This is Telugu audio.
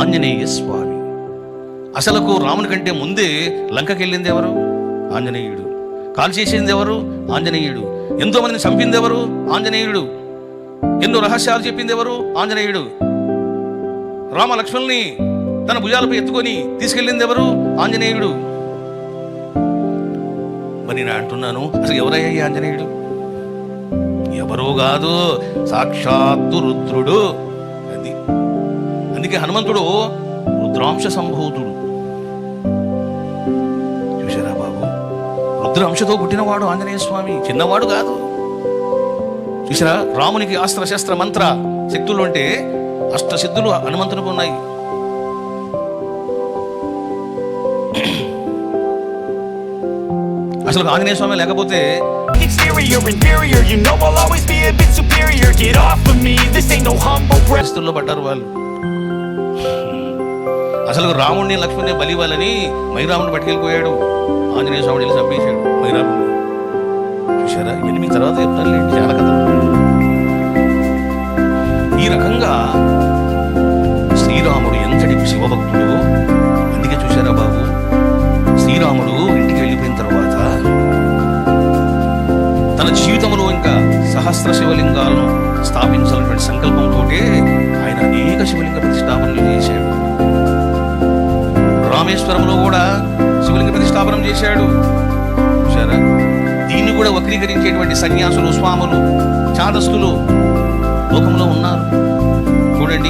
ఆంజనేయ స్వామి. అసలకు రాముని కంటే ముందే లంకకి వెళ్ళింది ఎవరు? ఆంజనేయుడు. కాల్ చేసింది ఎవరు? ఆంజనేయుడు. ఎంతో మందిని చంపింది ఎవరు? ఆంజనేయుడు. ఎన్నో రహస్యాలు చెప్పింది ఎవరు? ఆంజనేయుడు. రామ లక్ష్మణుని తన భుజాలపై ఎత్తుకొని తీసుకెళ్ళింది ఎవరు? ఆంజనేయుడు. మరి నేను అంటున్నాను అసలు ఎవరయ్యా ఈ ఆంజనేయుడు? ఎవరో కాదు సాక్షాత్తు రుద్రుడు. అందుకే హనుమంతుడు రుద్రాంశ సంభూతుడు. చూశారా బాబు? రుద్రాంశతో పుట్టినవాడు ఆంజనేయ స్వామి. చిన్నవాడు కాదు. చూసారా రామునికి అస్త్ర శస్త్ర మంత్ర శక్తులు అంటే అష్ట సిద్ధులు హనుమంతునికి ఉన్నాయి. అసలు ఆంజనేయ స్వామి లేకపోతే పరిస్థితుల్లో పడ్డారు వాళ్ళు. అసలు రాముడిని లక్ష్మణ్ని బలి ఇవ్వాలని మైరాముని పట్టుకెళ్ళిపోయాడు. ఆంజనేయ స్వామిని వెళ్ళి చంపేశాడు. మైరాముని చూసారా ఇవన్నీ మీ తర్వాత చెప్తాను చాలా కథ ఈ రకంగా శ్రీరాముడు ఎంతటి శివభక్తుడు అందుకే చూశారా బాబు? శ్రీరాముడు ఇంటికి వెళ్ళిపోయిన తర్వాత తన జీవితంలో ఇంకా సహస్ర శివలింగాలను స్థాపించాలన్నటువంటి సంకల్పంతో రామేశ్వరంలో కూడా శివలింగ ప్రతిష్టాపనం చేశాడు. చూసారా దీన్ని కూడా వక్రీకరించేటువంటి సన్యాసులు స్వాములు చాదస్తులు లోకంలో ఉన్నారు.